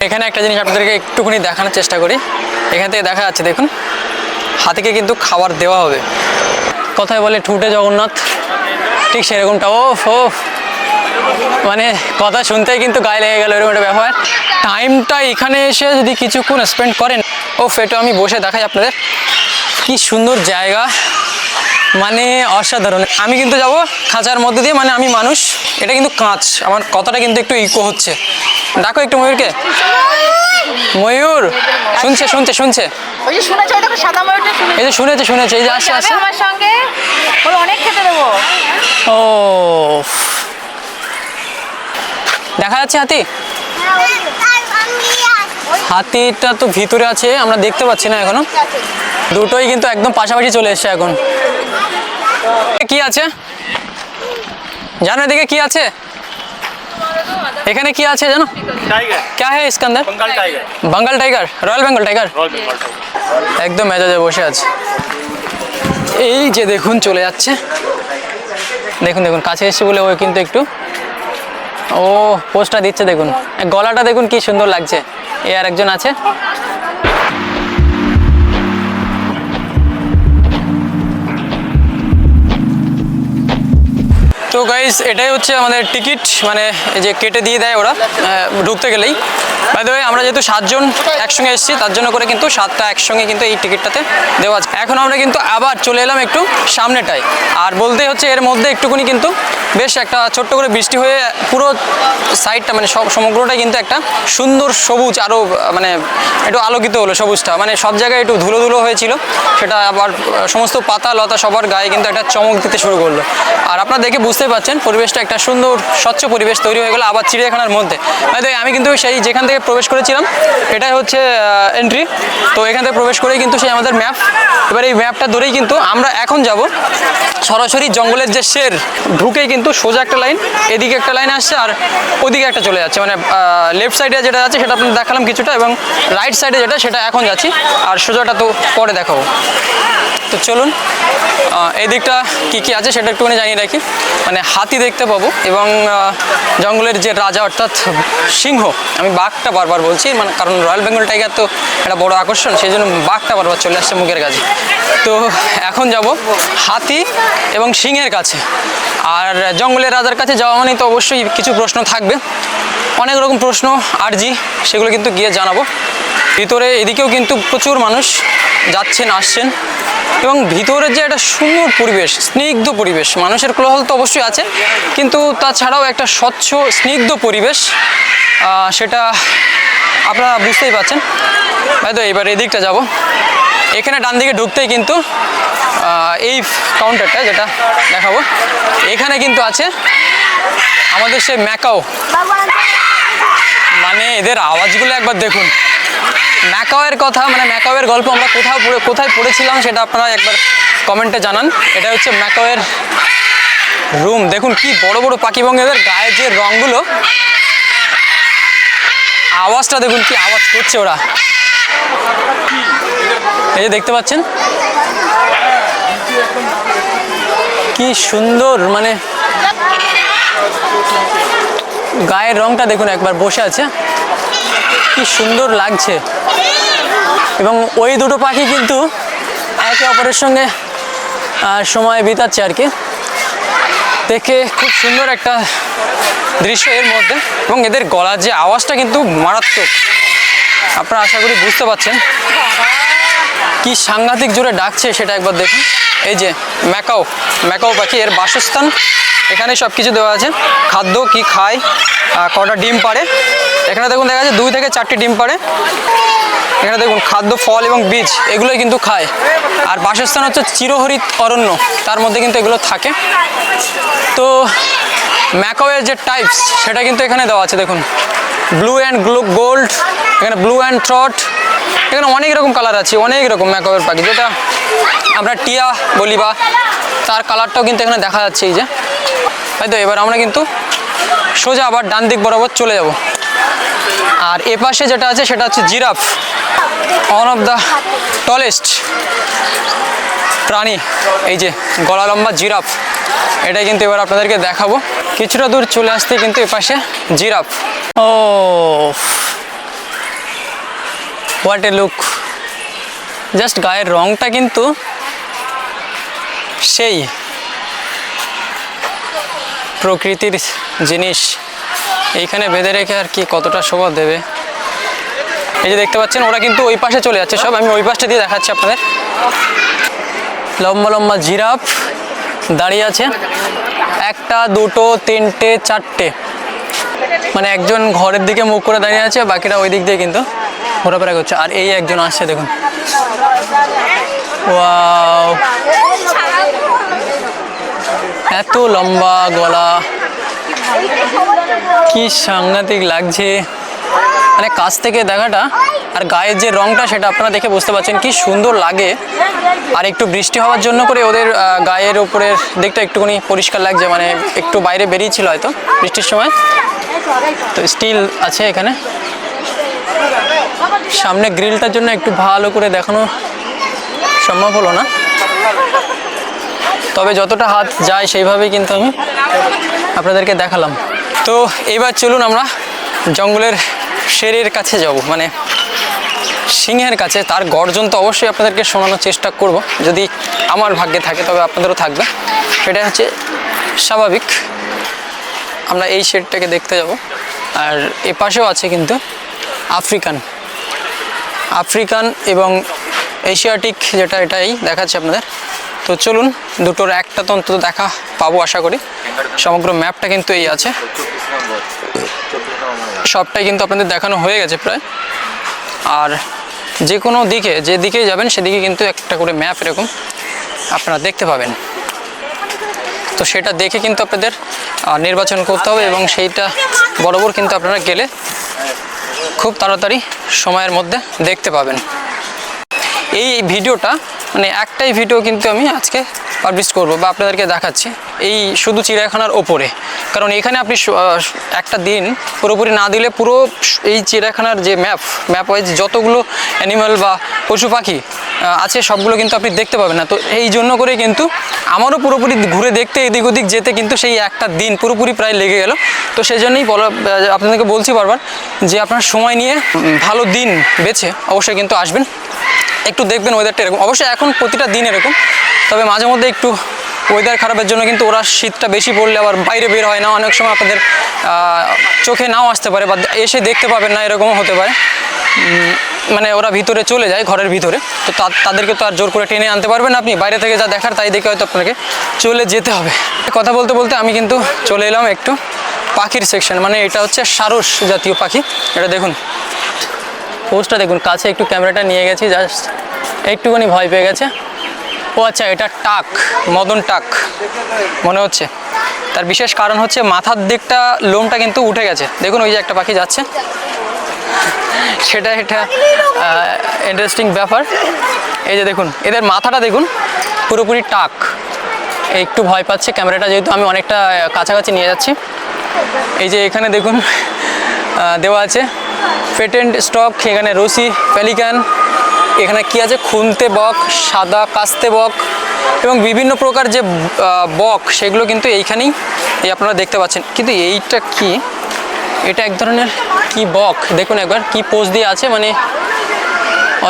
এখানে একটা জিনিস আপনাদেরকে একটুখানি দেখানোর চেষ্টা করি। এখান থেকে দেখা যাচ্ছে, দেখুন। হাতিকে কিন্তু খাবার দেওয়া হবে। কথায় বলে ঠুটে জগন্নাথ, ঠিক সেরকমটা। ও ও মানে কথা শুনতেই কিন্তু গায়ে লেগে গেল, এরকম একটা ব্যাপার। টাইমটা এখানে এসে যদি কিছুক্ষণ স্পেন্ড করেন ও ফেটো আমি বসে দেখাই আপনাদের। কি সুন্দর জায়গা। মানে অসাধারণ। আমি কিন্তু যাব খাঁচার মধ্যে দিয়ে মানে আমি মানুষ। এটা কিন্তু কাঁচ। আমার কথাটা কিন্তু একটু ইকো হচ্ছে। ডাকো একটু ময়ূরকে। ময়ূর শুনছে শুনছে শুনছে। ওই যে শুনেছো ওই দেখো সাদা ময়ূরটা শুনে এই যে শুনেছে শুনেছে এই যে আসছে আসছে। আমার সঙ্গে? বলো অনেক খেতে দেবো। ও দেখা যাচ্ছে হাতি? হাতিটা তো ভিতরে আছে আমরা দেখতে পাচ্ছি না এখনও। দুটোই কিন্তু একদম পাশাপাশি চলে এসছে এখন। কি আছে? জানো এদিকে কি আছে? এখানে কি আছে জানো? ক্যা হ্যাঁ Iskandar Bangal tiger royal Bengal tiger একদম মেজাজে বসে আছে এই যে দেখুন চলে যাচ্ছে। দেখুন দেখুন কাছে এসে বলে ওই কিন্তু একটু। ও পোস্টটা দিচ্ছে দেখুন। গলাটা দেখুন কি সুন্দর লাগছে। এ আর একজন আছে। তো গাইস এটাই হচ্ছে আমাদের টিকিট মানে যে কেটে দিয়ে দেয় ওরা ঢুকতে গেলেই। বাই দ্য আমরা যেহেতু সাতজন একসঙ্গে এসেছি, তার জন্য করে কিন্তু সাতটা একসঙ্গে কিন্তু এই টিকিটটাতে দেওয়া আছে। এখন আমরা কিন্তু আবার চলে এলাম একটু সামনেটায়। আর বলতে হচ্ছে, এর মধ্যে একটুকুনি কিন্তু বেশ একটা ছোট্ট করে বৃষ্টি হয়ে পুরো সাইডটা মানে সব সমগ্রটাই কিন্তু একটা সুন্দর সবুজ আরও মানে একটু আলোকিত হলো সবুজটা। মানে সব জায়গায় একটু ধুলো ধুলো হয়েছিল, সেটা আবার সমস্ত পাতা লতা সবার গায়ে কিন্তু একটা চমক দিতে শুরু করল। আর আপনারা দেখে বুঝতে পারছেন, পরিবেশটা একটা সুন্দর, স্বচ্ছ পরিবেশ তৈরি হয়ে গেলো আবার চিড়িয়াখানার মধ্যে। মানে আমি কিন্তু সেই যেখান থেকে প্রবেশ করেছিলাম, এটাই হচ্ছে এন্ট্রি তো এখান থেকে প্রবেশ করেই কিন্তু সেই আমাদের ম্যাপ এবার এই ম্যাপটা ধরেই কিন্তু আমরা এখন যাব সরাসরি জঙ্গলের যে শের, ঢুকেই কিন্তু সোজা একটা লাইন এদিকে একটা লাইন আসছে আর ওদিকে একটা চলে যাচ্ছে। মানে লেফট সাইডে যেটা আছে সেটা আপনাদের দেখালাম কিছুটা এবং রাইট সাইডে যেটা সেটা এখন যাচ্ছি। আর সোজাটা তো পরে দেখাবো। তো চলুন এদিকটা কী কী আছে সেটা একটুখানি জানিয়ে রাখি। মানে হাতি দেখতে পাবো এবং জঙ্গলের যে রাজা অর্থাৎ সিংহ, আমি বাঘটা বারবার বলছি মানে কারণ রয়্যাল বেঙ্গল টাইগার তো একটা বড় আকর্ষণ, সেই জন্য বাঘটা বারবার চলে আসছে মুখের কাছে। তো এখন যাব হাতি এবং সিংহের কাছে। আর জঙ্গলের রাজার কাছে যাওয়া মানে তো অবশ্যই কিছু প্রশ্ন থাকবে। অনেক রকম প্রশ্ন, আরজি, সেগুলো কিন্তু গিয়ে জানাব। ভিতরে এদিকেও কিন্তু প্রচুর মানুষ যাচ্ছেন, আসছেন। এবং ভিতরের যে একটা সুন্দর পরিবেশ, স্নিগ্ধ পরিবেশ, মানুষের কোলাহল তো অবশ্যই আছে। কিন্তু তাছাড়াও একটা স্বচ্ছ, স্নিগ্ধ পরিবেশ সেটা আপনারা বুঝতেই পারছেন। হয়তো এবার এদিকটা যাব। এখানে ডান দিকে ঢুকতেই কিন্তু এই কাউন্টারটা যেটা দেখাবো, এখানে কিন্তু আছে আমাদের সেই ম্যাকাও। মানে এদের আওয়াজগুলো একবার দেখুন। ম্যাকাওয়ের কথা মানে ম্যাকাওয়ের গল্প আমরা কোথাও কোথায় পড়েছিলাম সেটা আপনারা একবার কমেন্টে জানান। এটা হচ্ছে ম্যাকাওয়ের রুম দেখুন কি বড় বড় পাখি এদের গায়ের যে রঙগুলো আওয়াজটা দেখুন কি আওয়াজ করছে ওরা। এই যে দেখতে পাচ্ছেন? কি সুন্দর মানে গায়ের রংটা দেখুন একবার বসে আছে। কি সুন্দর লাগছে। এবং ওই দুটো পাখি কিন্তু একে অপরের সঙ্গে সময় বিতাচ্ছে আর কি। দেখে খুব সুন্দর একটা দৃশ্য এর মধ্যে। এবং এদের গলার যে আওয়াজটা কিন্তু মারাত্মক। আপনারা আশা করি বুঝতে পারছেন। কি সাংঘাতিক জোরে ডাকছে সেটা একবার দেখুন। এই যে ম্যাকাও ম্যাকাও পাখি, এর বাসস্থান এখানে সব কিছু দেওয়া আছে। খাদ্য, কি খায় কটা ডিম পারে এখানে দেখুন দেখা যাচ্ছে দুই থেকে চারটি ডিম পারে এখানে দেখুন খাদ্য, ফল এবং বীজ, এগুলোই কিন্তু খায়। আর বাসস্থান হচ্ছে চিরহরিত অরণ্য, তার মধ্যে কিন্তু এগুলো থাকে। তো ম্যাকাওয়ের যে টাইপস সেটা কিন্তু এখানে দেওয়া আছে, দেখুন। ব্লু অ্যান্ড গোল্ড এখানে ব্লু অ্যান্ড থ্রট এখানে অনেক রকম কালার আছে, অনেক রকম ম্যাকাওয়ের পাখি। যেটা আমরা টিয়া বলি বা তার কালারটাও কিন্তু এখানে দেখা যাচ্ছে এই যে। হয়তো এবার আমরা কিন্তু সোজা আবার ডান দিক বরাবর চলে যাব। আর এ পাশে যেটা আছে, সেটা হচ্ছে giraffe. One of the tallest প্রাণী। এই যে গলা লম্বা জিরাফ। এটাই কিন্তু এবার আপনাদেরকে দেখাবো। কিছুটা দূর চলে আসতে কিন্তু এ পাশে giraffe. Oh what a look just গায়ের রংটা কিন্তু সেই প্রকৃতির জিনিস। এইখানে বেঁধে রেখে আর কি কতটা শোভা দেবে। এই যে দেখতে পাচ্ছেন, ওরা কিন্তু ওই পাশে চলে যাচ্ছে সব। আমি ওই পাশটা দিয়ে দেখাচ্ছি আপনাদের। লম্বা লম্বা জিরাফ দাঁড়িয়ে আছে। একটা, দুটো, তিনটে, চারটে। মানে একজন ঘরের দিকে মুখ করে দাঁড়িয়ে আছে, বাকিরা ওই দিক দিয়ে কিন্তু ঘোরাফেরা করছে। আর এই একজন আসছে, দেখুন। ওয়াও। এত লম্বা গলা। কি সাংঘাতিক লাগছে। মানে কাছ থেকে দেখাটা আর গায়ের যে রংটা সেটা আপনারা দেখে বুঝতে পারছেন কি সুন্দর লাগে। আর একটু বৃষ্টি হওয়ার জন্য করে ওদের গায়ের ওপরের দিকটা একটুখানি পরিষ্কার লাগছে মানে একটু বাইরে বেরিয়েছিল হয়তো বৃষ্টির সময়। তো স্টিল আছে এখানে। সামনে গ্রিলটার জন্য একটু ভালো করে দেখানো সম্ভব হলো না। তবে যতটা হাত যায় সেইভাবেই কিন্তু আমি আপনাদেরকে দেখালাম। তো এবার চলুন আমরা জঙ্গলের শেরের কাছে যাব মানে সিংহের কাছে। তার গর্জন তো অবশ্যই আপনাদেরকে শোনানোর চেষ্টা করব। যদি আমার ভাগ্যে থাকে, তবে আপনাদেরও থাকবে। সেটা হচ্ছে স্বাভাবিক। আমরা এই শেডটাকে দেখতে যাব। আর এ পাশেও আছে কিন্তু আফ্রিকান। আফ্রিকান এবং এশিয়াটিক যেটা, এটাই দেখাচ্ছে আপনাদের। তো চলুন, দুটোর একটা তো অন্তত দেখা পাবো আশা করি। সমগ্র ম্যাপটা কিন্তু এই আছে। সবটাই কিন্তু আপনাদের দেখানো হয়ে গেছে প্রায়। আর যে কোনো দিকে, যে দিকেই যাবেন, সেদিকে কিন্তু একটা করে ম্যাপ এরকম আপনারা দেখতে পাবেন। তো সেটা দেখে কিন্তু আপনাদের নির্বাচন করতে হবে এবং সেইটা বরাবর কিন্তু আপনারা গেলে খুব তাড়াতাড়ি সময়ের মধ্যে দেখতে পাবেন। এই ভিডিওটা মানে একটাই ভিডিও কিন্তু আমি আজকে পাবলিশ করব বা আপনাদেরকে দেখাচ্ছি। এই শুধু চিড়িয়াখানার ওপরে। কারণ এখানে আপনি একটা দিন পুরোপুরি না দিলে পুরো এই চিড়িয়াখানার যে ম্যাপ ম্যাপ ওয়াইজ যতগুলো অ্যানিমাল বা পশু পাখি আছে সবগুলো কিন্তু আপনি দেখতে পাবেন না। তো এই জন্য করে কিন্তু আমারও পুরোপুরি ঘুরে দেখতে এদিক ওদিক যেতে কিন্তু সেই একটা দিন পুরোপুরি প্রায় লেগে গেল। তো সেই জন্যই বলা আপনাদেরকে বলছি বারবার যে আপনার সময় নিয়ে ভালো দিন বেছে অবশ্যই কিন্তু আসবেন। একটু দেখবেন ওয়েদারটা এরকম। অবশ্যই এখন প্রতিটা দিন এরকম। তবে মাঝে মধ্যে একটু ওয়েদার খারাপের জন্য কিন্তু ওরা শীতটা বেশি পড়লে আবার বাইরে বের হয় না। অনেক সময় আপনাদের চোখে নাও আসতে পারে বা এসে দেখতে পাবেন না, এরকমও হতে পারে। মানে ওরা ভিতরে চলে যায়, ঘরের ভিতরে। তো তাদেরকে তো আর জোর করে টেনে আনতে পারবেন আপনি। বাইরে থেকে যা দেখার তাই দেখে হয়তো আপনাকে চলে যেতে হবে। কথা বলতে বলতে আমি কিন্তু চলে এলাম একটু পাখির সেকশন মানে এটা হচ্ছে সারস জাতীয় পাখি। এটা দেখুন। পোস্টটা দেখুন, কাছে একটু ক্যামেরাটা নিয়ে গেছি জাস্ট একটুখানি ভয় পেয়ে গেছে। ও আচ্ছা এটা টাক, মদন টাক, মনে হচ্ছে। তার বিশেষ কারণ হচ্ছে মাথার দিকটা, লোমটা কিন্তু উঠে গেছে। দেখুন, ওই যে একটা পাখি যাচ্ছে। সেটা, এটা ইন্টারেস্টিং ব্যাপার। এই যে দেখুন, এদের মাথাটা দেখুন, পুরোপুরি টাক। একটু ভয় পাচ্ছে, ক্যামেরাটা যেহেতু আমি অনেকটা কাছাকাছি নিয়ে যাচ্ছি। এই যে এখানে দেখুন দেওয়া আছে, পেটেন্ট স্টক, এখানে রসি প্যালিকান এখানে কি আছে? খুনতে বক, সাদা কাস্তে বক এবং বিভিন্ন প্রকার যে বক, সেগুলো কিন্তু এইখানেই এই আপনারা দেখতে পাচ্ছেন। কিন্তু এইটা কি? এটা এক ধরনের কি বক? দেখুন একবার, কি পোজ দিয়ে আছে মানে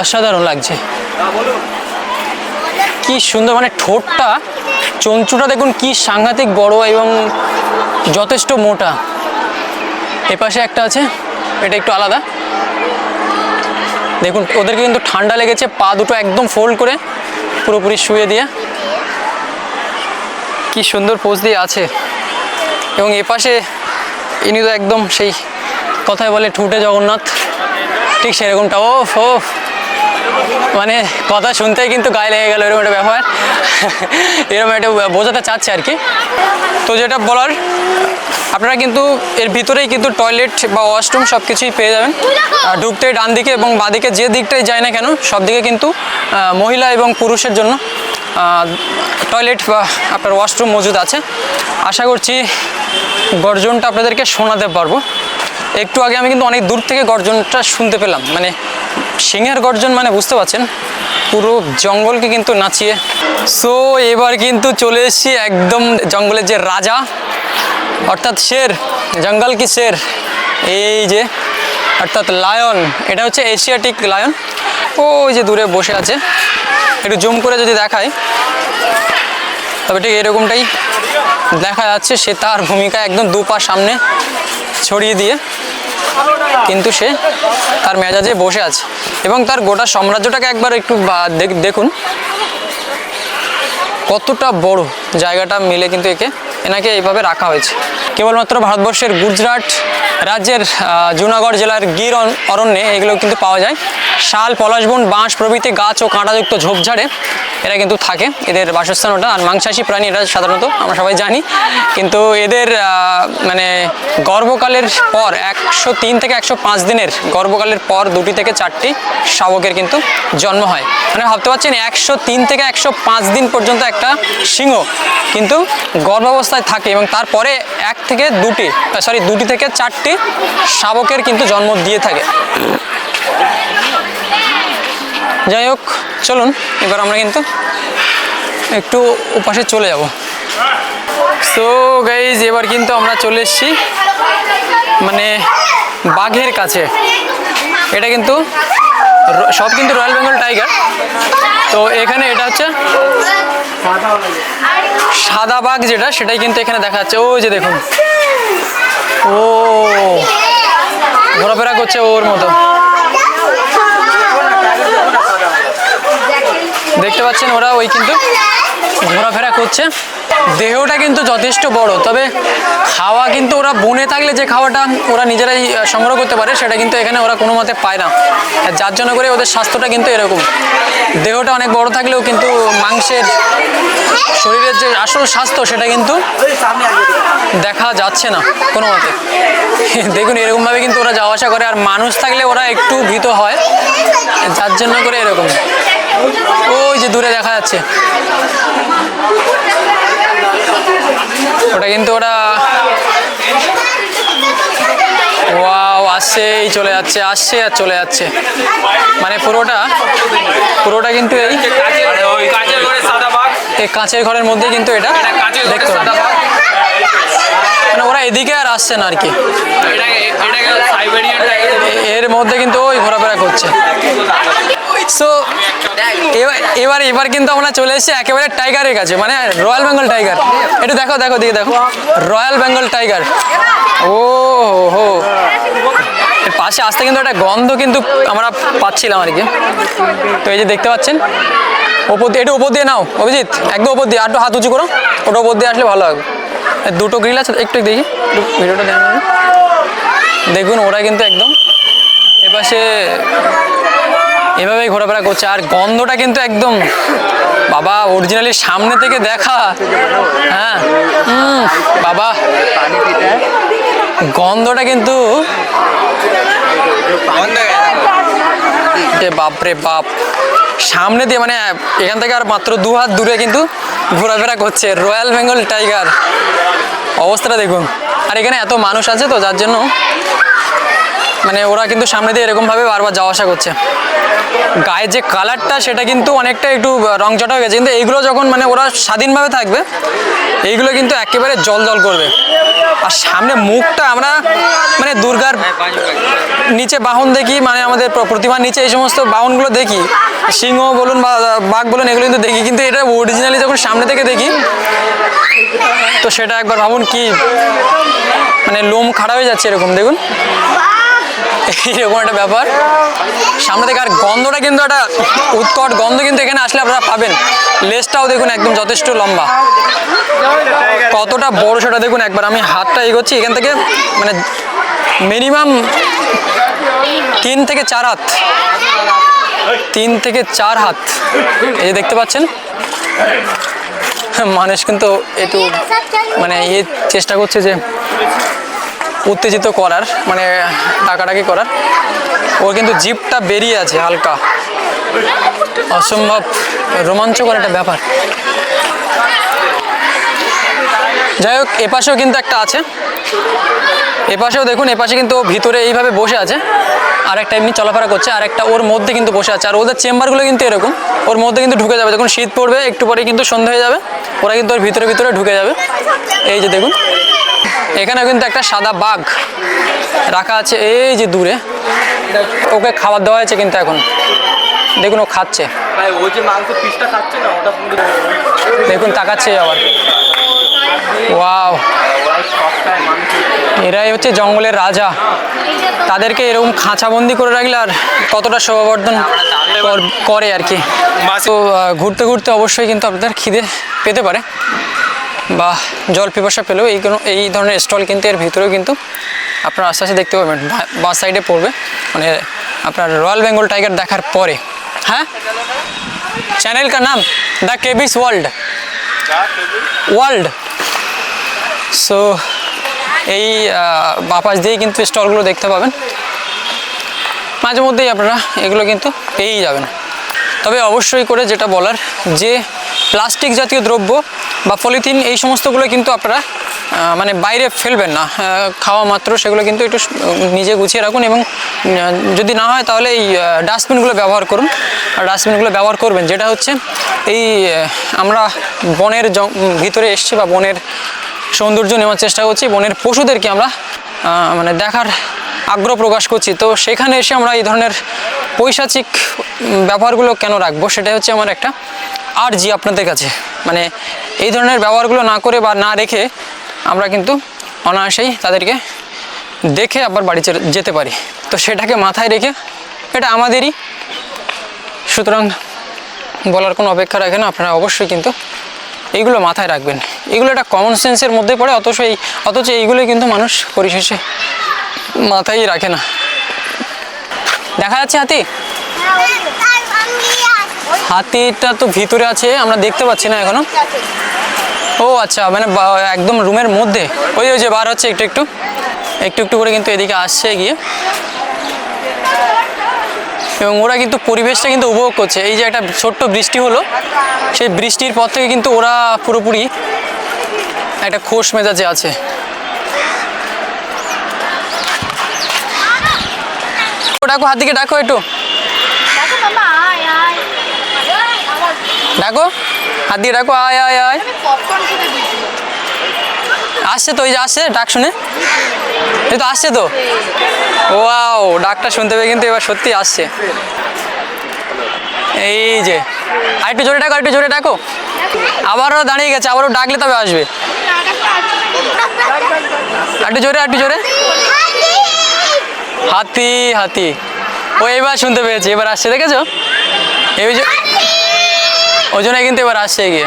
অসাধারণ লাগছে। কি সুন্দর মানে ঠোঁটটা, চঞ্চুটা দেখুন কি সাংঘাতিক বড় এবং যথেষ্ট মোটা। এপাশে একটা আছে, এটা একটু আলাদা। দেখুন, ওদেরকে কিন্তু ঠান্ডা লেগেছে, পা দুটো একদম ফোল্ড করে পুরোপুরি শুয়ে দিয়ে। কি সুন্দর পোজ দিয়ে আছে। এবং এপাশে ইনি তো একদম সেই কথায় বলে, ঠুটে জগন্নাথ। ঠিক সেরকমটা ও ও মানে কথা শুনতেই কিন্তু গায়ে লেগে গেল, এরকম একটা ব্যাপার। এরকম একটা বোঝাতে চাচ্ছে আর কি। তো যেটা বলার আপনারা কিন্তু এর ভিতরেই কিন্তু টয়লেট বা ওয়াশরুম সব কিছুই পেয়ে যাবেন। ঢুকতে ডান দিকে এবং বাঁদিকে যে দিকটাই যায় না কেন সব দিকে কিন্তু মহিলা এবং পুরুষের জন্য টয়লেট বা আপনার ওয়াশরুম মজুদ আছে। আশা করছি গর্জনটা আপনাদেরকে শোনাতে পারব। একটু আগে আমি কিন্তু অনেক দূর থেকে গর্জনটা শুনতে পেলাম। মানে সিংহের গর্জন মানে বুঝতে পারছেন পুরো জঙ্গলকে কিন্তু নাচিয়ে। সো এবার কিন্তু চলে এসেছি একদম জঙ্গলের যে রাজা অর্থাৎ শের, জঙ্গল কি শের? এই যে, অর্থাৎ লায়ন, এটা হচ্ছে এশিয়াটিক লায়ন। ওই যে দূরে বসে আছে। একটু জুম করে যদি দেখায় তবে ঠিক এরকমটাই দেখা যাচ্ছে। সে তার ভূমিকা একদম দু পা সামনে ছড়িয়ে দিয়ে, কিন্তু সে তার মেজাজে বসে আছে। এবং তার গোটা সাম্রাজ্যটাকে একবার একটু দেখ- দেখুন। কতটা বড় জায়গাটা মিলে কিন্তু একে, এনাকে এইভাবে রাখা হয়েছে। কেবলমাত্র ভারতবর্ষের গুজরাট রাজ্যের জুনাগড় জেলার গির অরণ্যে এগুলো কিন্তু পাওয়া যায়। শাল, পলাশবন, বাঁশ প্রভৃতি গাছ ও কাঁটাযুক্ত ঝোপঝাড়ে এরা কিন্তু থাকে। এদের বাসস্থান ওটা। আর মাংসাশী প্রাণী এরা সাধারণত, আমরা সবাই জানি। কিন্তু এদের মানে গর্ভকালের পর একশো তিন থেকে একশো পাঁচ দিনের গর্ভকালের পর দুটি থেকে চারটি শাবকের কিন্তু জন্ম হয়। মানে ভাবতে পারছেন, একশো তিন থেকে একশো পাঁচ দিন পর্যন্ত একটা সিংহ। কিন্তু গর্ভাবস্থায় থাকে এবং তারপরে এক থেকে দুটি সরি দুটি থেকে চারটি শাবকের কিন্তু জন্ম দিয়ে থাকে। যাই হোক, চলুন, এবার আমরা কিন্তু একটু উপাসে চলে যাব। সো গাইজ এবার কিন্তু আমরা চলে এসেছি মানে বাঘের কাছে। এটা কিন্তু সব কিন্তু রয়্যাল বেঙ্গল টাইগার। তো এখানে এটা হচ্ছে সাদা বাঘ যেটা, সেটাই কিন্তু এখানে দেখা যাচ্ছে। ওই যে দেখুন। ও, ঘোরাফেরা করছে ওর মতো। দেখতে পাচ্ছেন ওরা ওই কিন্তু ঘোরাফেরা করছে। দেহটা কিন্তু যথেষ্ট বড়, তবে খাওয়া কিন্তু ওরা বনে থাকলে যে খাওয়াটা ওরা নিজেরাই সংগ্রহ করতে পারে, সেটা কিন্তু এখানে ওরা কোনো মতে পায় না। যার জন্য করে ওদের স্বাস্থ্যটা কিন্তু এরকম। দেহটা অনেক বড় থাকলেও কিন্তু মাংসের শরীরের যে আসল স্বাস্থ্য, সেটা কিন্তু দেখা যাচ্ছে না কোনো মতে। দেখুন, এরকমভাবে কিন্তু ওরা যাওয়া আসা করে, আর মানুষ থাকলে ওরা একটু ভীত হয়, যার জন্য করে এরকম। ওই যে দূরে দেখা যাচ্ছে। ওটা কিন্তু ওরা ওয়াও আসছেই চলে যাচ্ছে আসছে আর চলে যাচ্ছে। মানে পুরোটা পুরোটা কিন্তু এই এই কাঁচের ঘরের মধ্যে কিন্তু এটা দেখতে মানে ওরা এদিকে আর আসছে না আর কি। এর মধ্যে কিন্তু ওই ঘোরাফেরা করছে। সো এবার এবার কিন্তু আমরা চলে এসেছি একেবারে টাইগারের কাছে মানে রয়্যাল বেঙ্গল টাইগার একটু দেখো দেখো দিকে দেখো। রয়্যাল বেঙ্গল টাইগার ও, হো পাশে আসতে কিন্তু একটা গন্ধ কিন্তু আমরা পাচ্ছিলাম আর কি। তো এই যে দেখতে পাচ্ছেন, ওপর দিয়ে, একটু ওপর দিয়ে নাও, অভিজিৎ। একদম ওপর দিয়ে, আর হাত উঁচু করো, ওটা ওপর দিয়ে আসলে ভালো হবে দুটো গ্রিল আছে, একটু দেখি ভিডিওটা দেখুন, ওরা কিন্তু একদম এপাশে এভাবেই ঘোরাফেরা করছে। আর গন্ধটা কিন্তু একদম, বাবা অরিজিনালি সামনে থেকে দেখা। হ্যাঁ বাবা। গন্ধটা কিন্তু বাপরে বাপ। সামনে দিয়ে মানে এখান থেকে আর মাত্র দু হাত দূরে কিন্তু ঘোরাফেরা করছে রয়্যাল বেঙ্গল টাইগার। অবস্থাটা দেখুন। আর এখানে এত মানুষ আছে তো, যার জন্য মানে ওরা কিন্তু সামনে দিয়ে এরকমভাবে বারবার যাওয়া আসা করছে। গায়ের যে কালারটা, সেটা কিন্তু অনেকটা একটু রং চটা হয়ে গেছে। কিন্তু এইগুলো যখন মানে ওরা স্বাধীনভাবে থাকবে, এইগুলো কিন্তু একেবারে জল জল করবে। আর সামনে মুখটা আমরা মানে দুর্গার নিচে বাহন দেখি মানে আমাদের প্র- প্রতিমার নিচে এই সমস্ত বাহনগুলো দেখি। সিংহ বলুন বা, বাঘ বলুন, এগুলো কিন্তু দেখি। কিন্তু এটা অরিজিনালি যখন সামনে থেকে দেখি, তো সেটা একবার ভাবুন কি মানে লোম খাড়া হয়ে যাচ্ছে এরকম, দেখুন। এরকম একটা ব্যাপার। সামনে থেকে আর গন্ধটা কিন্তু একটা উৎকট গন্ধ কিন্তু এখানে আসলে আপনারা পাবেন। লেজটাও দেখুন একদম যথেষ্ট লম্বা। কতটা বড় সেটা দেখুন একবার। আমি হাতটা এগোচ্ছি, এখান থেকে মানে মিনিমাম তিন থেকে চার হাত। তিন থেকে চার হাত। এই যে দেখতে পাচ্ছেন? মানুষ কিন্তু একটু মানে এ চেষ্টা করছে যে উত্তেজিত করার মানে ডাকাডাকি করার। ওর কিন্তু জিপটা বেরিয়ে আছে হালকা। অসম্ভব রোমাঞ্চকর একটা ব্যাপার। যাই হোক, এপাশেও কিন্তু একটা আছে। এপাশেও দেখুন, এপাশে কিন্তু ভিতরে এইভাবে বসে আছে। আর একটা এমনি চলাফেরা করছে আর একটা ওর মধ্যে কিন্তু বসে আছে। আর ওদের চেম্বারগুলো কিন্তু এরকম। ওর মধ্যে কিন্তু ঢুকে যাবে। যখন শীত পড়বে, একটু পরে কিন্তু সন্ধে হয়ে যাবে। ওরা কিন্তু ওর ভিতরে ভিতরে ঢুকে যাবে। এই যে দেখুন এখানে কিন্তু একটা সাদা বাঘ রাখা আছে এই যে দূরে। ওকে খাবার দেওয়া হয়েছে কিন্তু এখন। দেখুন ও খাচ্ছে। ভাই ও যে মাংস পিসটা খাচ্ছে না ওটা পুরো দেখুন তাকাচ্ছে আবার। ওয়াও। এরাই হচ্ছে জঙ্গলের রাজা। তাদেরকে এরকম খাঁচাবন্দি করে রাখলে আর কতটা শোভাবর্ধন করে আর কি। তো ঘুরতে ঘুরতে অবশ্যই কিন্তু আপনাদের খিদে পেতে পারে। বা জল পিপাসা পেলেও এই এই ধরনের স্টল কিন্তু এর ভিতরেও কিন্তু আপনারা আস্তে আস্তে দেখতে পাবেন। বা- সাইডে পড়বে। মানে আপনার রয়্যাল বেঙ্গল টাইগার দেখার পরে। হ্যাঁ? চ্যানেল কা নাম? দ্য কেবিস ওয়ার্ল্ড ওয়ার্ল্ড সো এই আহ, বাঁ পাশ দিয়েই কিন্তু স্টলগুলো দেখতে পাবেন। মাঝে মধ্যেই আপনারা এগুলো কিন্তু পেয়েই যাবেন। তবে অবশ্যই করে যেটা বলার যে প্লাস্টিক জাতীয় দ্রব্য বা পলিথিন এই সমস্তগুলো কিন্তু আপনারা মানে বাইরে ফেলবেন না। খাওয়া মাত্র সেগুলো কিন্তু একটু নিজে গুছিয়ে রাখুন এবং যদি না হয় তাহলে এই ডাস্টবিনগুলো ব্যবহার করুন। আর ডাস্টবিনগুলো ব্যবহার করবেন, যেটা হচ্ছে এই আমরা বনের ভিতরে এসছি বা বনের সৌন্দর্য নেওয়ার চেষ্টা করছি, বনের পশুদেরকে আমরা মানে দেখার আগ্রহ প্রকাশ করছি। তো সেখানে এসে আমরা এই ধরনের পৈশাচিক ব্যবহারগুলো কেন রাখব, সেটাই হচ্ছে আমার একটা আর্জি আপনাদের কাছে। মানে এই ধরনের ব্যবহারগুলো না করে বা না রেখে আমরা কিন্তু অনায়াসেই তাদেরকে দেখে আবার বাড়ি যেতে পারি। তো সেটাকে মাথায় রেখে এটা আমাদেরই। সুতরাং বলার কোনো অপেক্ষা রাখে না, আপনারা অবশ্যই কিন্তু এইগুলো মাথায় রাখবেন। এগুলো একটা কমন সেন্সের মধ্যে পড়ে, অথচ এই অথচ এইগুলোই কিন্তু মানুষ পরিশেষে মাথায় রাখে না। দেখা যাচ্ছে হাতি? হাতিটা তো ভিতরে আছে, আমরা দেখতে পাচ্ছি না এখনও। ও আচ্ছা মানে একদম রুমের মধ্যে। ওই ওই যে বার হচ্ছে, একটু একটু। একটু একটু করে কিন্তু এদিকে আসছে গিয়ে। এবং ওরা কিন্তু পরিবেশটা কিন্তু উপভোগ করছে। এই যে একটা ছোট্ট বৃষ্টি হলো সেই বৃষ্টির পর থেকে কিন্তু ওরা পুরোপুরি একটা খোশ মেজাজে আছে। ডাকো হাতিকে ডাকো একটু। ডাকো হাত দিয়ে ডাকো আয় আয় আয়। আসছে তো ওই যে আসছে ডাক শুনে। এই তো আসছে তো? ওয়াও ডাকটা শুনতে পেয়ে কিন্তু এবার সত্যি আসছে। এই যে আর একটু জোরে ডাকো আর একটু জোরে ডাকো। আবারও দাঁড়িয়ে গেছে, আবারও ডাকলে তবে আসবে। আর একটু জোরে, আরেকটু জোরে। হাতি হাতি। ও এবার শুনতে পেয়েছি, এবার আসছে, দেখেছ? এই যে, ওই জন্য কিন্তু এবার আসছে গিয়ে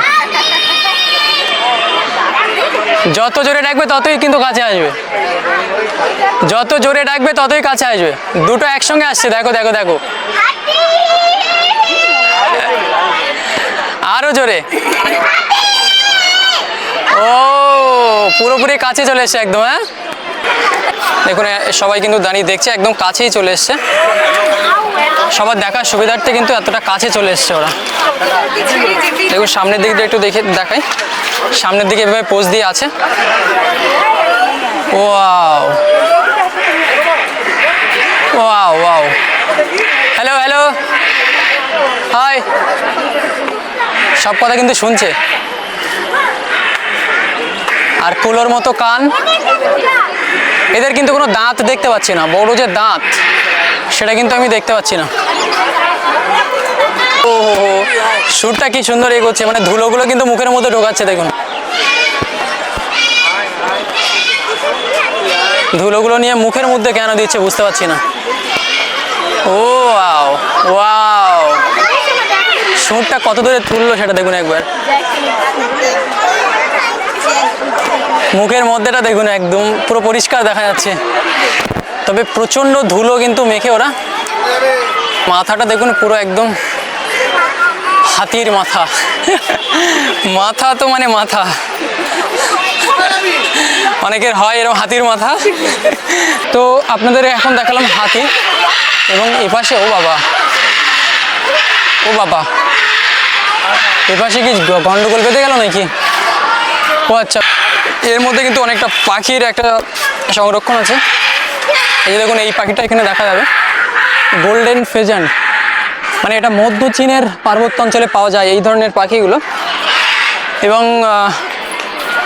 যত জোরে ডাকবে, ততই কিন্তু কাছে আসবে। যত জোরে ডাকবে ততই কাছে আসবে। দুটো একসঙ্গে আসছে, দেখো দেখো দেখো। আরও জোরে। ও, পুরোপুরি কাছে চলে এসছে একদম হ্যাঁ? দেখুন সবাই কিন্তু দাঁড়িয়ে দেখছে, একদম কাছেই চলে এসছে। সবার দেখার সুবিধার্থে কিন্তু এতটা কাছে চলে এসছে ওরা। দেখুন, সামনের দিক দিয়ে একটু দেখে দেখাই। সামনের দিকে এভাবে পোজ দিয়ে আছে। Wow wow wow hello hello hi সব কথা কিন্তু শুনছে। আর কুলোর মতো কান। এদের কিন্তু কোনো দাঁত দেখতে পাচ্ছি না। বড় যে দাঁত, সেটা কিন্তু আমি দেখতে পাচ্ছি না। ও শ্যুটটা কি সুন্দর এগোচ্ছে। মানে ধুলোগুলো কিন্তু মুখের মধ্যে ঢোকাচ্ছে, দেখুন। ধুলোগুলো নিয়ে মুখের মধ্যে কেন দিচ্ছে বুঝতে পারছি না। ও আও ওয়াও। শ্যুটটা কত দূরে তুললো সেটা দেখুন একবার। মুখের মধ্যেটা দেখুন একদম, পুরো পরিষ্কার দেখা যাচ্ছে। তবে প্রচণ্ড ধুলো কিন্তু মেখে ওরা। মাথাটা দেখুন পুরো একদম হাতির মাথা। মাথা তো মানে মাথা। অনেকের হয় এরকম হাতির মাথা। তো আপনাদের এখন দেখালাম হাতি এবং এপাশে ও বাবা। ও বাবা। এপাশে কি গন্ডগোল বেঁধে গেল নাকি? ও আচ্ছা। এর মধ্যে কিন্তু অনেকটা পাখির একটা সংরক্ষণ আছে। এই যে দেখুন, এই পাখিটা এখানে দেখা যাবে। গোল্ডেন ফেজান্ট মানে এটা মধ্য চীনের পার্বত্য অঞ্চলে পাওয়া যায় এই ধরনের পাখিগুলো। এবং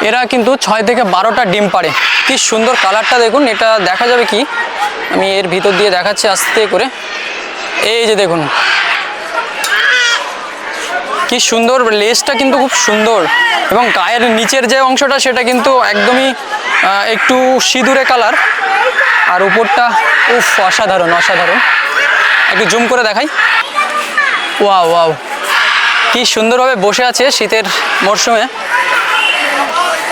এরা কিন্তু ছয় থেকে বারোটা ডিম পাড়ে। কি সুন্দর কালারটা দেখুন, এটা দেখা যাবে কি? আমি এর ভিতর দিয়ে দেখাচ্ছি আস্তে করে। এই যে দেখুন। কি সুন্দর লেসটা কিন্তু খুব সুন্দর। এবং গায়ের নিচের যে অংশটা, সেটা কিন্তু একদমই একটু সিঁদুরে কালার। আর উপরটা, উফ, অসাধারণ অসাধারণ। একটু জুম করে দেখাই। Wow wow. কি সুন্দরভাবে বসে আছে শীতের মরশুমে।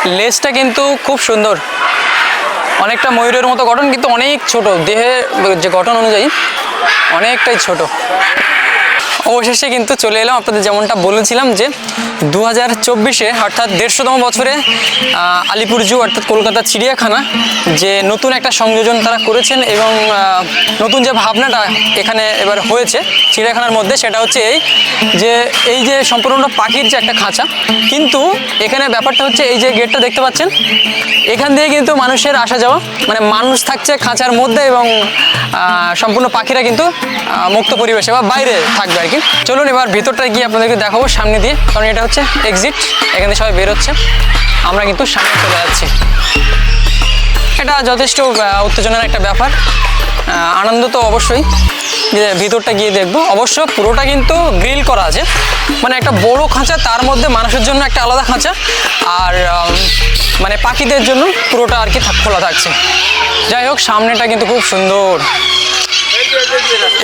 লেজটা কিন্তু খুব সুন্দর। অনেকটা ময়ূরের মতো গঠন, কিন্তু অনেক ছোট। দেহের যে গঠন অনুযায়ী অনেকটাই ছোট। অবশেষে কিন্তু চলে এলাম। আপনাদের যেমনটা বলেছিলাম যে দু হাজার চব্বিশে অর্থাৎ দেড়শোতম বছরে আলিপুর জু অর্থাৎ কলকাতা চিড়িয়াখানা, যে নতুন একটা সংযোজন তারা করেছেন এবং নতুন যে ভাবনাটা এখানে এবার হয়েছে চিড়িয়াখানার মধ্যে, সেটা হচ্ছে এই যে এই যে সম্পূর্ণ পাখির যে একটা খাঁচা, কিন্তু এখানে ব্যাপারটা হচ্ছে এই যে গেটটা দেখতে পাচ্ছেন, এখান দিয়ে কিন্তু মানুষের আসা যাওয়া মানে মানুষ থাকছে খাঁচার মধ্যে এবং সম্পূর্ণ পাখিরা কিন্তু মুক্ত পরিবেশে বা বাইরে থাকবে আর কি। চলুন এবার ভিতরটা গিয়ে আপনাদেরকে দেখাবো, সামনে দিয়ে। কারণ এটা হচ্ছে এক্সিট এখান থেকে সবাই বেরোচ্ছে। আমরা কিন্তু সামনে চলে যাচ্ছি। এটা যথেষ্ট উত্তেজনার একটা ব্যাপার। আনন্দ তো অবশ্যই। যে ভিতরটা গিয়ে দেখব। অবশ্য পুরোটা কিন্তু গ্রিল করা আছে। মানে একটা বড় খাঁচা, তার মধ্যে মানুষের জন্য একটা আলাদা খাঁচা। আর মানে পাখিদের জন্য পুরোটা আর কি খোলা থাকছে। যাই হোক, সামনেটা কিন্তু খুব সুন্দর।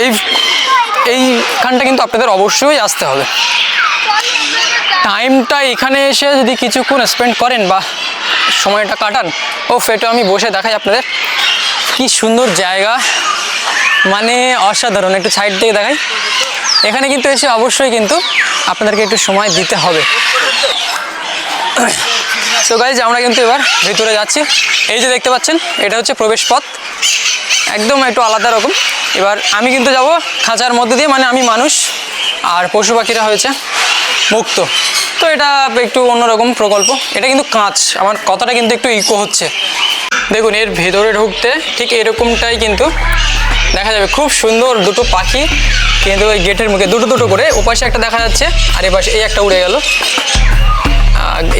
এই এইখানটা কিন্তু আপনাদের অবশ্যই আসতে হবে। টাইমটা এখানে এসে যদি কিছুক্ষণ স্পেন্ড করেন বা সময়টা কাটান, ও ফেটো আমি বসে দেখাই আপনাদের। কি সুন্দর জায়গা। মানে অসাধারণ, একটু সাইড থেকে দেখাই। এখানে কিন্তু এসে অবশ্যই কিন্তু আপনাদেরকে একটু সময় দিতে হবে। তো গাইজ আমরা কিন্তু এবার ভিতরে যাচ্ছি। এই যে দেখতে পাচ্ছেন, এটা হচ্ছে প্রবেশ পথ। একদম একটু আলাদা রকম। এবার আমি কিন্তু যাব খাঁচার মধ্যে দিয়ে মানে আমি মানুষ আর পশু পাখিরা হয়েছে মুক্ত। তো এটা একটু অন্যরকম প্রকল্প। এটা কিন্তু কাঁচ। আমার কথাটা কিন্তু একটু ইকো হচ্ছে। দেখুন, এর ভেতরে ঢুকতে ঠিক এরকমটাই কিন্তু দেখা যাবে। খুব সুন্দর দুটো পাখি, কিন্তু ওই গেটের মুখে দুটো দুটো করে। ওপাশে একটা দেখা যাচ্ছে, আর এপাশে এই একটা উড়ে গেল।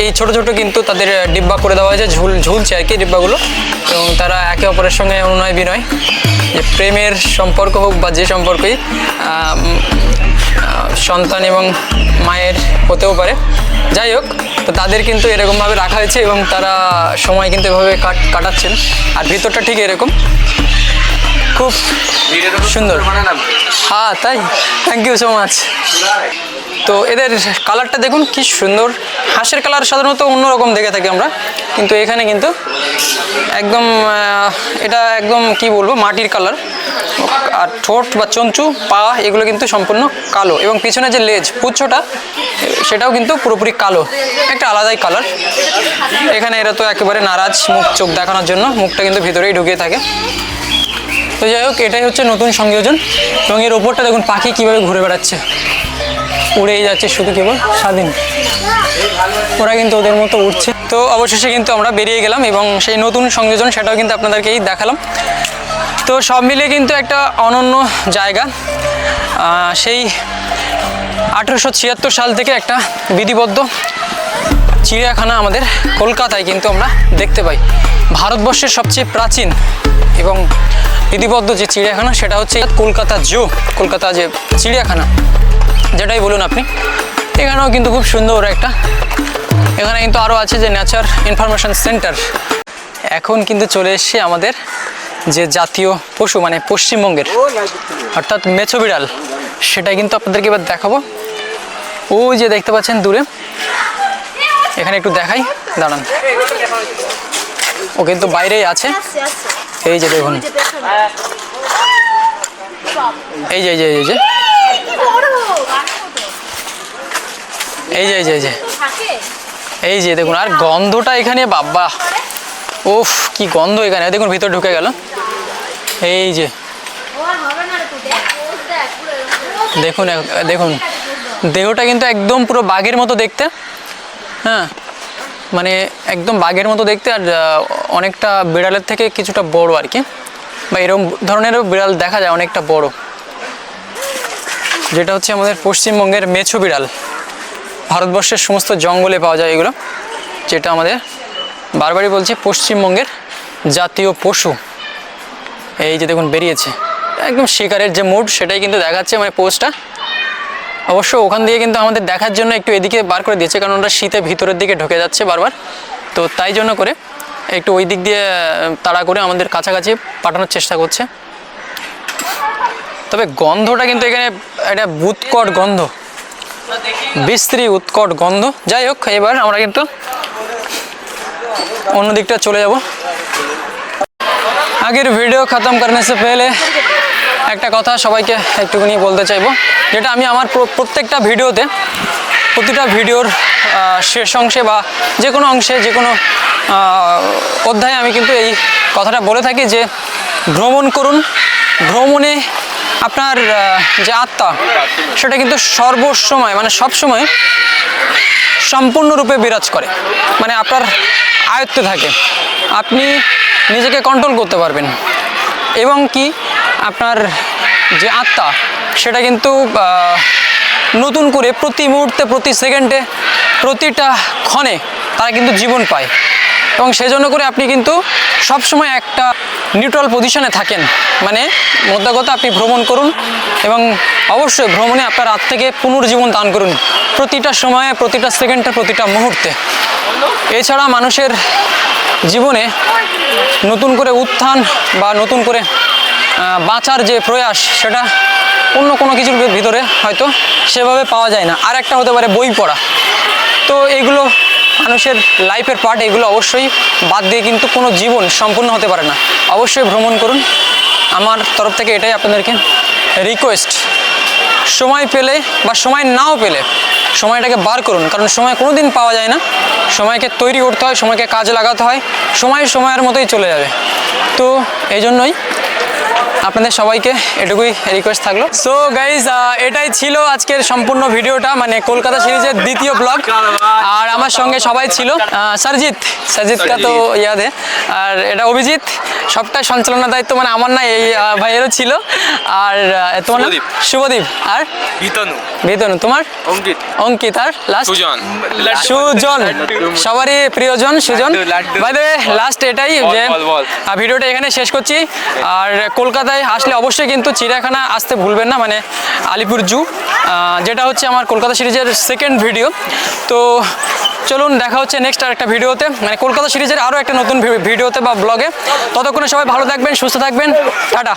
এই ছোট ছোট কিন্তু তাদের ডিব্বা করে দেওয়া হয়েছে ঝুল ঝুলছে আর কি ডিব্বাগুলো। এবং তারা একে অপরের সঙ্গে অনুনয় বিনয় যে প্রেমের সম্পর্ক হোক বা যে সম্পর্কই সন্তান এবং মায়ের হতেও পারে। যাই হোক তো তাদের কিন্তু এরকমভাবে রাখা হয়েছে এবং তারা সময় কিন্তু এভাবে কাট কাটাচ্ছেন। আর ভিতরটা ঠিক এরকম। খুব সুন্দর। হ্যাঁ তাই। থ্যাংক ইউ সো মাচ তো এদের কালারটা দেখুন, কি সুন্দর। হাঁসের কালার সাধারণত অন্যরকম দেখে থাকি আমরা। কিন্তু এখানে কিন্তু একদম এটা একদম কি বলব, মাটির কালার আর ঠোঁট বা চঞ্চু, পা, এগুলো কিন্তু সম্পূর্ণ কালো। এবং পিছনে যে লেজ, পুচ্ছটা, সেটাও কিন্তু পুরোপুরি কালো। একটা আলাদাই কালার এখানে এরা তো একেবারে নারাজ মুখ চোখ দেখানোর জন্য। মুখটা কিন্তু ভিতরেই ঢুকিয়ে থাকে। তো যাই হোক, এটাই হচ্ছে নতুন সংযোজন এবং এর ওপরটা দেখুন, পাখি কীভাবে ঘুরে বেড়াচ্ছে। উড়েই যাচ্ছে শুধু কেবল স্বাধীন। ওরা কিন্তু ওদের মতো উঠছে তো অবশেষে কিন্তু আমরা বেরিয়ে গেলাম এবং সেই নতুন সংযোজন সেটাও কিন্তু আপনাদেরকেই দেখালাম। তো সব মিলিয়ে কিন্তু একটা অনন্য জায়গা। সেই আঠেরোশো ছিয়াত্তর সাল থেকে একটা বিধিবদ্ধ চিড়িয়াখানা আমাদের কলকাতায় কিন্তু আমরা দেখতে পাই। ভারতবর্ষের সবচেয়ে প্রাচীন এবং বিধিবদ্ধ যে চিড়িয়াখানা, সেটা হচ্ছে কলকাতা জু, কলকাতা যে চিড়িয়াখানা, যেটাই বলুন আপনি। এখানেও কিন্তু খুব সুন্দর একটা, এখানে কিন্তু আরও আছে যে ন্যাচার ইনফরমেশন সেন্টার এখন কিন্তু চলে এসছে আমাদের যে জাতীয় পশু মানে পশ্চিমবঙ্গের, অর্থাৎ মেছো বিড়াল। সেটাই কিন্তু আপনাদেরকে এবার দেখাবো। ওই যে দেখতে পাচ্ছেন দূরে, এখানে একটু দেখাই, দাঁড়ান। ও কিন্তু বাইরেই আছে। এই যে দেখুন। এই যে এই যে এই যে এই যে। এই যে এই যে এই যে। দেখুন, আর গন্ধটা এখানে, বাবা। উফ, কি গন্ধ এখানে। দেখুন, ভিতর ঢুকে গেল। এই যে। দেখুন দেখুন। দেহটা কিন্তু একদম পুরো বাঘের মতো দেখতে। হ্যাঁ। মানে একদম বাঘের মতো দেখতে আর অনেকটা বিড়ালের থেকে কিছুটা বড় আর কি। বা এরকম ধরনেরও বিড়াল দেখা যায়, অনেকটা বড়। যেটা হচ্ছে আমাদের পশ্চিমবঙ্গের মেছো বিড়াল। ভারতবর্ষের সমস্ত জঙ্গলে পাওয়া যায় এগুলো, যেটা আমাদের বারবারই বলছি পশ্চিমবঙ্গের জাতীয় পশু। এই যে দেখুন, বেরিয়েছে। একদম শিকারের যে মুড সেটাই কিন্তু দেখাচ্ছে মানে পোস্টটা অবশ্য ওখান দিয়ে কিন্তু আমাদের দেখার জন্য একটু এদিকে বার করে দিয়েছে, কারণ ওরা শীতে ভিতরের দিকে ঢুকে যাচ্ছে বারবার। তো তাই জন্য করে একটু ওই দিক দিয়ে তাড়া করে আমাদের কাছাকাছি পাঠানোর চেষ্টা করছে। তবে গন্ধটা কিন্তু এখানে একটা উৎকট গন্ধ বিস্ত্রী উৎকট গন্ধ। যাই হোক, এবার আমরা কিন্তু অন্য দিকটা চলে যাব। আগের ভিডিও খতম করনে সে পেলে একটা কথা সবাইকে একটুখানি বলতে চাইব। যেটা আমি আমার প্র- প্রত্যেকটা ভিডিওতে, প্রতিটা ভিডিওর শেষ অংশে বা যে কোনো অংশে, যে কোনো অধ্যায়ে আমি কিন্তু এই কথাটা বলে থাকি যে, ভ্রমণ করুন। ভ্রমণে আপনার যে আত্মা, সেটা কিন্তু সর্বসময় মানে সবসময় সম্পূর্ণরূপে বিরাজ করে। মানে আপনার আয়ত্তে থাকে। আপনি নিজেকে কন্ট্রোল করতে পারবেন। এবং কি আপনার যে আত্মা, সেটা কিন্তু নতুন করে প্রতি মুহূর্তে, প্রতি সেকেন্ডে, প্রতিটা ক্ষণে তারা কিন্তু জীবন পায়। এবং সেজন্য করে আপনি কিন্তু সবসময় একটা নিউট্রাল পজিশনে থাকেন। মানে মোদ্দা কথা, আপনি ভ্রমণ করুন এবং অবশ্যই ভ্রমণে আপনার আত্মাকে পুনর্জীবন দান করুন প্রতিটা সময়ে, প্রতিটা সেকেন্ডে, প্রতিটা মুহূর্তে। এছাড়া মানুষের জীবনে নতুন করে উত্থান বা নতুন করে বাঁচার যে প্রয়াস, সেটা অন্য কোনো কিছুর ভিতরে হয়তো সেভাবে পাওয়া যায় না। আর একটা হতে পারে বই পড়া। তো এগুলো মানুষের লাইফের পার্ট এগুলো অবশ্যই বাদ দিয়ে কিন্তু কোনো জীবন সম্পূর্ণ হতে পারে না। অবশ্যই ভ্রমণ করুন। আমার তরফ থেকে এটাই আপনাদেরকে রিকোয়েস্ট সময় পেলে বা সময় নাও পেলে সময়টাকে বার করুন। কারণ সময় কোনো দিন পাওয়া যায় না। সময়কে তৈরি করতে হয়, সময়কে কাজে লাগাতে হয়, সময় সময়ের মতোই চলে যাবে। তো এই জন্যই আপনাদের সবাইকে এটুকুই রিকোয়েস্ট থাকল। সো গাইজ এটাই ছিল আজকের সম্পূর্ণ ভিডিওটা মানে কলকাতা সিরিজের দ্বিতীয় ব্লগ আর আমার সঙ্গে সবাই ছিল সরজিৎ সরজিৎ। কা তো ইয়াদ আর এটা অভিজিৎ। সবটাই সঞ্চালনার দায়িত্ব মানে আমার না এই ভাইয়েরও ছিল। আর তোমার নাম? শুভদীপ। আর? বিতনু বেতন তোমার? অঙ্কিত। অঙ্কিত। আর লাস্ট সুজন। সুজন। সবারই প্রিয়জন সুজন। বাই দ্য লাস্ট এটাই যে ভিডিওটা এখানে শেষ করছি। আর কলকাতায় আসলে অবশ্যই কিন্তু চিড়িয়াখানা আসতে ভুলবেন না মানে আলিপুর জু। যেটা হচ্ছে আমার কলকাতা সিরিজের সেকেন্ড ভিডিও তো চলুন দেখা হচ্ছে নেক্সট আর একটা ভিডিওতে মানে কলকাতা সিরিজের আরও একটা নতুন ভিডিওতে বা ব্লগে ততক্ষণে সবাই ভালো থাকবেন, সুস্থ থাকবেন। টাটা।